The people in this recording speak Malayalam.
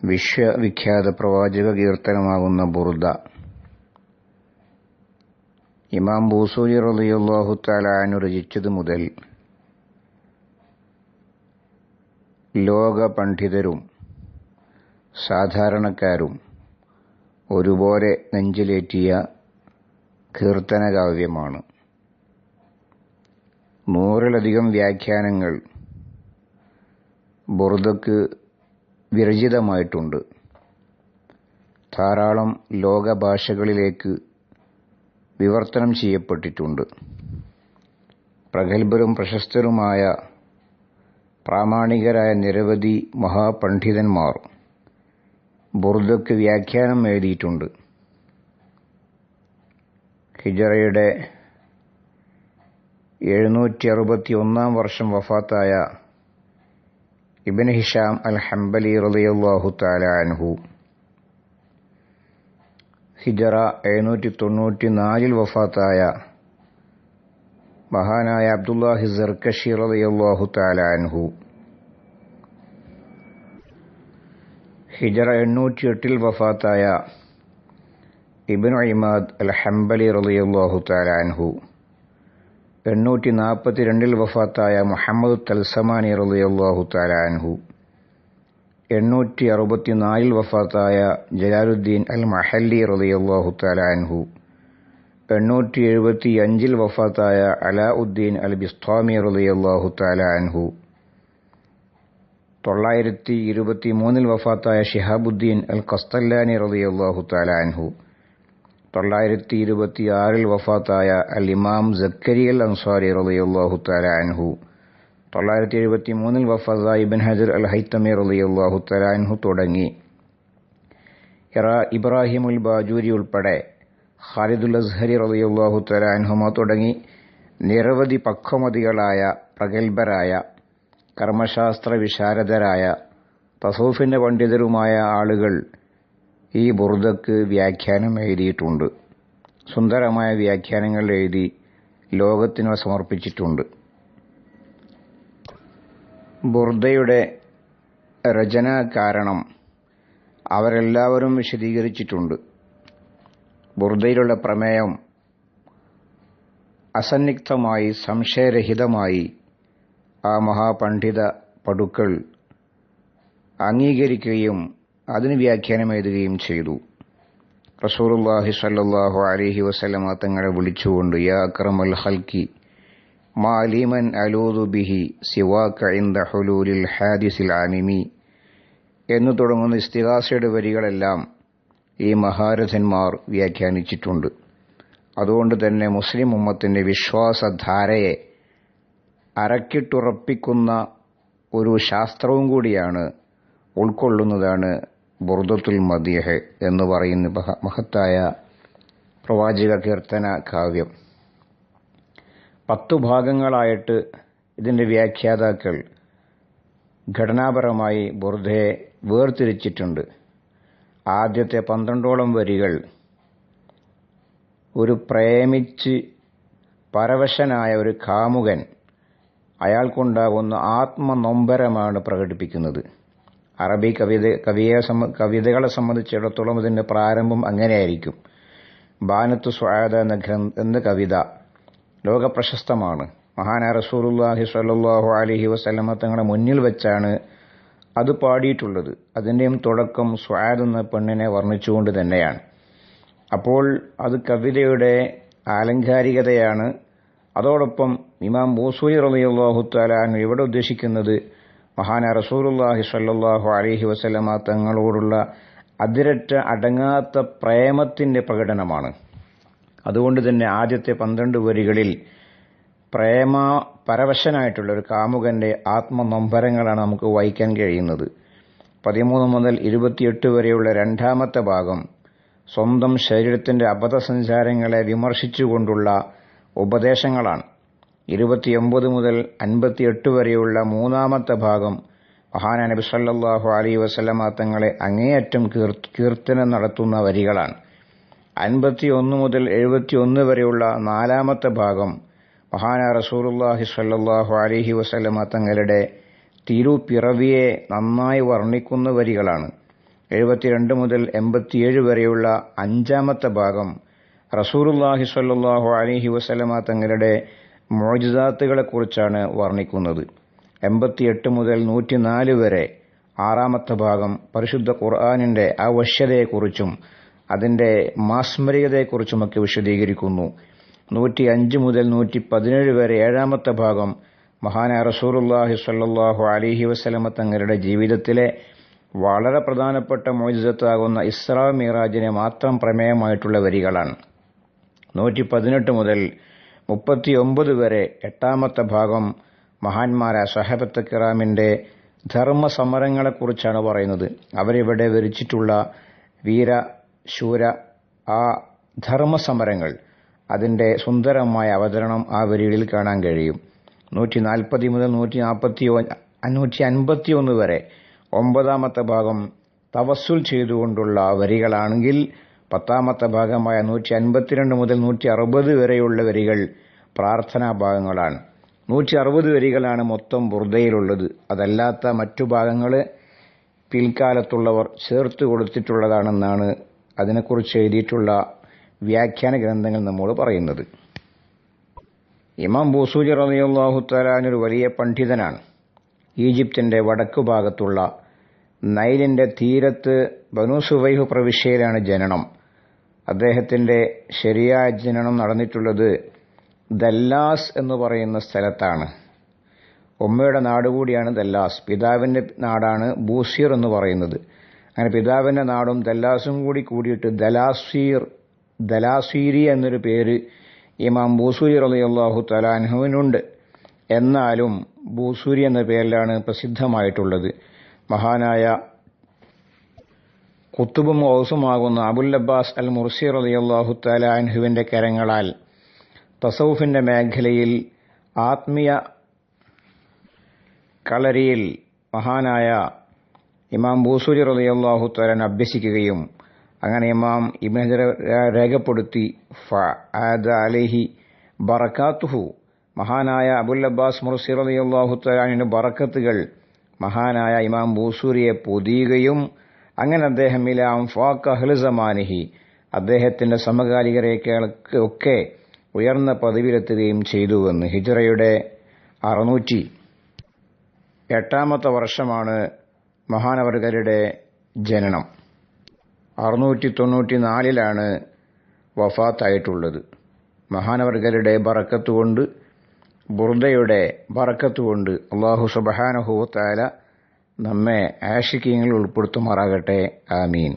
വിശ്വവിഖ്യാത പ്രവാചക കീർത്തനമാകുന്ന ബുർദ. ഇമാം ബൂസൂരി റളിയല്ലാഹു തആല രചിച്ചത് മുതൽ ലോക പണ്ഡിതരും സാധാരണക്കാരും ഒരുപോലെ നെഞ്ചിലേറ്റിയ കീർത്തനകാവ്യമാണ്. നൂറിലധികം വ്യാഖ്യാനങ്ങൾ ബുർദക്ക് വിരചിതമായിട്ടുണ്ട്. ധാരാളം ലോകഭാഷകളിലേക്ക് വിവർത്തനം ചെയ്യപ്പെട്ടിട്ടുണ്ട്. പ്രഗത്ഭരും പ്രശസ്തരുമായ പ്രാമാണികരായ നിരവധി മഹാപണ്ഡിതന്മാർ ബുർദക്ക് വ്യാഖ്യാനം എഴുതിയിട്ടുണ്ട്. ഹിജറയുടെ എഴുന്നൂറ്റി അറുപത്തി ഒന്നാം വർഷം വഫാത്തായ ഇബൻ ഹിഷാം അൽ ഹംബലി റളിയല്ലാഹു തആല അൻഹു ഹിജറ എഴുന്നൂറ്റി തൊണ്ണൂറ്റി നാലിൽ വഫാത്തായ മഹാനായ അബ്ദുല്ലാഹി സർക്കഷി റളിയല്ലാഹു തആല അൻഹു. ഹിജറ എണ്ണൂറ്റി എട്ടിൽ വഫാത്തായ ഇബ്നു ഇമാദ് അൽ ഹംബലി റളിയല്ലാഹു തആല അൻഹു. എണ്ണൂറ്റി നാൽപ്പത്തി രണ്ടിൽ വഫാത്തായ മുഹമ്മദ് തൽസമാനി റളിയല്ലാഹു തആല അൻഹു. എണ്ണൂറ്റി അറുപത്തിനാലിൽ വഫാത്തായ ജലാലുദ്ദീൻ അൽ മഹല്ലി റളിയല്ലാഹു തആല അൻഹു. എണ്ണൂറ്റി എഴുപത്തി അഞ്ചിൽ വഫാത്തായ അലാഉദ്ദീൻ അൽ ബിസ്താമി റളിയല്ലാഹു തആല അൻഹു. തൊള്ളായിരത്തി ഇരുപത്തി മൂന്നിൽ വഫാത്തായ ഷിഹാബുദ്ദീൻ അൽ കസ്തല്ലാനി റളിയല്ലാഹു തആല അൻഹു. തൊള്ളായിരത്തി ഇരുപത്തി ആറിൽ വഫാത്തായ അൽ ഇമാം ജക്കരി അൽ അൻസാരി റലിയുള്ളാഹു തലാൻഹു തൊള്ളായിരത്തി എഴുപത്തി മൂന്നിൽ വഫാത്തായ ഇബിൻ ഹജർ അൽ ഹൈത്തമി റലിയുള്ളാഹു തലാൻഹു തുടങ്ങി. ഇബ്രാഹിം ഉൽ ബാജൂരി ഉൾപ്പെടെ ഖാലിദുൽ അസ്ഹരി റലിയുള്ളാഹു തലാൻഹുമ തുടങ്ങി. നിരവധി പക്വമതികളായ പ്രഗത്ഭരായ കർമ്മശാസ്ത്ര വിശാരദരായ തസൂഫിന്റെ പണ്ഡിതരുമായ ആളുകൾ ഈ ബുറുദക്ക് വ്യാഖ്യാനം എഴുതിയിട്ടുണ്ട്. സുന്ദരമായ വ്യാഖ്യാനങ്ങൾ എഴുതി ലോകത്തിന് സമർപ്പിച്ചിട്ടുണ്ട്. ബുർദയുടെ രചന കാരണം അവരെല്ലാവരും വിശദീകരിച്ചിട്ടുണ്ട്. ബുർദയിലുള്ള പ്രമേയം അസന്നിഗ്ധമായി സംശയരഹിതമായി ആ മഹാപണ്ഡിത പടുക്കൾ അംഗീകരിക്കുകയും അതിന് വ്യാഖ്യാനം എഴുതുകയും ചെയ്തു. റസൂറുല്ലാഹി സല്ലാഹു അലഹി വസ്ലമ തങ്ങളെ വിളിച്ചുകൊണ്ട് യാ അക്രമൽ ഹൽക്കി മാലിമൻ അലൂദു ബിഹി സിവാക ഇൻദ ഹുലൂലിൽ ഹാദിസിൽ ആനിമി എന്ന് തുടങ്ങുന്ന ഇസ്തിഹാസയുടെ വരികളെല്ലാം ഈ മഹാരഥന്മാർ വ്യാഖ്യാനിച്ചിട്ടുണ്ട്. അതുകൊണ്ട് തന്നെ മുസ്ലിം ഉമ്മത്തിന്റെ വിശ്വാസധാരയെ അരക്കിട്ടുറപ്പിക്കുന്ന ഒരു ശാസ്ത്രവും കൂടിയാണ് ഉൾക്കൊള്ളുന്നതാണ് ബുർദത്തുൽ മദിയഹ് എന്ന് പറയുന്ന മഹത്തായ പ്രവാചക കീർത്തന കാവ്യം. പത്തു ഭാഗങ്ങളായിട്ട് ഇതിന്റെ വ്യാഖ്യാതാക്കൾ ഘടനാപരമായി ബുർദയെ വേർതിരിച്ചിട്ടുണ്ട്. ആദ്യത്തെ പന്ത്രണ്ടോളം വരികൾ ഒരു പ്രേമിച്ച് പരവശനായ ഒരു കാമുകൻ അയാൾക്കുണ്ടാകുന്ന ആത്മനൊമ്പരമാണ് പ്രകടിപ്പിക്കുന്നത്. അറബി കവിത കവിയെ കവിതകളെ സംബന്ധിച്ചിടത്തോളം ഇതിന്റെ പ്രാരംഭം അങ്ങനെയായിരിക്കും. ബാനത്തു സ്വാദ എന്ന എന്ന കവിത ലോകപ്രശസ്തമാണ്. മഹാനാ റസൂലുല്ലാഹി സ്വല്ലല്ലാഹു അലഹി വസ്ലമ തങ്ങളുടെ മുന്നിൽ വെച്ചാണ് അത് പാടിയിട്ടുള്ളത്. അതിന്റെയും തുടക്കം സ്വാദ് എന്ന പെണ്ണിനെ വർണിച്ചുകൊണ്ട് തന്നെയാണ്. അപ്പോൾ അത് കവിതയുടെ ആലങ്കാരികതയാണ്. അതോടൊപ്പം ഇമാം ബൂസൂരി റളിയല്ലാഹു ഇവിടെ ഉദ്ദേശിക്കുന്നത് മഹാന റസൂലുള്ളാഹി സല്ലാഹു അലഹി വസ്ലമ തങ്ങളോടുള്ള അതിരറ്റ അടങ്ങാത്ത പ്രേമത്തിന്റെ പ്രകടനമാണ്. അതുകൊണ്ട് തന്നെ ആദ്യത്തെ പന്ത്രണ്ട് വരികളിൽ പ്രേമ പരവശനായിട്ടുള്ള ഒരു കാമുകന്റെ ആത്മനൊമ്പരങ്ങളാണ് നമുക്ക് വായിക്കാൻ കഴിയുന്നത്. പതിമൂന്ന് മുതൽ ഇരുപത്തിയെട്ട് വരെയുള്ള രണ്ടാമത്തെ ഭാഗം സ്വന്തം ശരീരത്തിന്റെ അബദ്ധസഞ്ചാരങ്ങളെ വിമർശിച്ചുകൊണ്ടുള്ള ഉപദേശങ്ങളാണ്. ഇരുപത്തിയൊമ്പത് മുതൽ അൻപത്തിയെട്ട് വരെയുള്ള മൂന്നാമത്തെ ഭാഗം മഹാന നബി സല്ലാഹു അലൈഹി വസല്ലമ തങ്ങളെ അങ്ങേയറ്റം കീർത്തനം നടത്തുന്ന വരികളാണ്. അൻപത്തിയൊന്ന് മുതൽ എഴുപത്തിയൊന്ന് വരെയുള്ള നാലാമത്തെ ഭാഗം മഹാന റസൂലുള്ളാഹി സല്ലാഹു അലൈഹി വസല്ലമ തങ്ങളുടെ തിരുപ്പിറവിയെ നന്നായി വർണിക്കുന്ന വരികളാണ്. എഴുപത്തിരണ്ട് മുതൽ എൺപത്തിയേഴ് വരെയുള്ള അഞ്ചാമത്തെ ഭാഗം റസൂറുല്ലാഹി സല്ലാഹു അലൈഹി വസല്ലമ തങ്ങളുടെ മോജിദാത്തുകളെക്കുറിച്ചാണ് വർണിക്കുന്നത്. എൺപത്തിയെട്ട് മുതൽ നൂറ്റിനാല് വരെ ആറാമത്തെ ഭാഗം പരിശുദ്ധ ഖുർആാനിന്റെ ആവശ്യതയെക്കുറിച്ചും അതിന്റെ മാസ്മരികതയെക്കുറിച്ചുമൊക്കെ വിശദീകരിക്കുന്നു. നൂറ്റി അഞ്ച് മുതൽ നൂറ്റി പതിനേഴ് വരെ ഏഴാമത്തെ ഭാഗം മഹാനായ റസൂറുല്ലാഹി സല്ലാഹു അലിഹി വസ്ലമ തങ്ങളുടെ ജീവിതത്തിലെ വളരെ പ്രധാനപ്പെട്ട മോചിതത്താകുന്ന ഇസ്രാ മിറാജിനെ മാത്രം പ്രമേയമായിട്ടുള്ള വരികളാണ്. നൂറ്റി പതിനെട്ട് മുതൽ മുപ്പത്തിയൊമ്പത് വരെ എട്ടാമത്തെ ഭാഗം മഹാന്മാരായ സഹബത്ത് കിറാമിന്റെ ധർമ്മസമരങ്ങളെക്കുറിച്ചാണ് പറയുന്നത്. അവരിവിടെ വരിച്ചിട്ടുള്ള വീര ശൂര ആ ധർമ്മസമരങ്ങൾ അതിന്റെ സുന്ദരമായ അവതരണം ആ വരികളിൽ കാണാൻ കഴിയും. നൂറ്റി നാൽപ്പത്തി മുതൽ നൂറ്റി നാൽപ്പത്തി നൂറ്റി അൻപത്തി ഒന്ന് വരെ ഒമ്പതാമത്തെ ഭാഗം തവസ്സുൽ ചെയ്തുകൊണ്ടുള്ള വരികളാണെങ്കിൽ പത്താമത്തെ ഭാഗമായ നൂറ്റി അൻപത്തിരണ്ട് മുതൽ നൂറ്റി അറുപത് വരെയുള്ള വരികൾ പ്രാർത്ഥനാ ഭാഗങ്ങളാണ്. നൂറ്റി അറുപത് വരികളാണ് മൊത്തം ബുർദയിലുള്ളത്. അതല്ലാത്ത മറ്റു ഭാഗങ്ങൾ പിൽക്കാലത്തുള്ളവർ ചേർത്ത് കൊടുത്തിട്ടുള്ളതാണെന്നാണ് അതിനെക്കുറിച്ച് എഴുതിയിട്ടുള്ള വ്യാഖ്യാന ഗ്രന്ഥങ്ങൾ നമ്മോട് പറയുന്നത്. ഇമാം ബൂസൂജി തആല ഒരു വലിയ പണ്ഡിതനാണ്. ഈജിപ്തിന്റെ വടക്കു ഭാഗത്തുള്ള നൈലിന്റെ തീരത്ത് ബനു സുവൈഹ് പ്രവിശ്യയിലാണ് ജനനം. അദ്ദേഹത്തിന്റെ ശരിയായ ജനനം നടന്നിട്ടുള്ളത് ദല്ലാസ് എന്ന് പറയുന്ന സ്ഥലത്താണ്. ഉമ്മയുടെ നാട് കൂടിയാണ് ദല്ലാസ്. പിതാവിന്റെ നാടാണ് ബൂസീർ എന്ന് പറയുന്നത്. അങ്ങനെ പിതാവിന്റെ നാടും ദല്ലാസും കൂടി കൂടിയിട്ട് ദലാസീർ ദലാസീരി എന്നൊരു പേര് ഇമാം ബൂസൂരി റളിയല്ലാഹു തലാൻഹുവിനുണ്ട് എന്നാലും ബൂസൂരി എന്ന പേരിലാണ് പ്രസിദ്ധമായിട്ടുള്ളത്. മഹാനായ കുത്തുബും ഓസുമാകുന്ന അബുൽ അബ്ബാസ് അൽ മുർസി റളിയല്ലാഹു തലാൻഹുവിന്റെ കരങ്ങളാൽ തസൌഫിന്റെ മേഖലയിൽ ആത്മീയ കളരിയിൽ മഹാനായ ഇമാം ബൂസൂരി റളിയല്ലാഹു തലാൻ അഭ്യസിക്കുകയും അങ്ങനെ ഇമാം ഹജർ രേഖപ്പെടുത്തി അലൈഹി ബറക്കാത്തുഹു മഹാനായ അബുൽ അബ്ബാസ് മുർസി തആലാന്റെ ബറക്കത്തുകൾ മഹാനായ ഇമാം ബൂസൂരിയെ പൊതിയുകയും അങ്ങനെ അദ്ദേഹം ഇലാം ഫാഖ അഹ്ലു സമാനിഹി അദ്ദേഹത്തിന്റെ സമകാലികരേക്ക് ഒക്കെ ഉയർന്ന പദവിയിലെത്തുകയും ചെയ്തുവെന്ന് ഹിജറയുടെ അറുന്നൂറ്റി എട്ടാമത്തെ വർഷമാണ് മഹാനവർഗരുടെ ജനനം. അറുന്നൂറ്റി തൊണ്ണൂറ്റി നാലിലാണ് വഫാത്തായിട്ടുള്ളത്. മഹാനവർഗരുടെ ബറക്കത്തുകൊണ്ട് ബുർദയുടെ വറക്കത്തുകൊണ്ട് അള്ളാഹു സുബഹാനഹുവത്തായ നമ്മെ ആഷിക്കീങ്ങളിൽ ഉൾപ്പെടുത്തുമാറാകട്ടെ. ആമീൻ.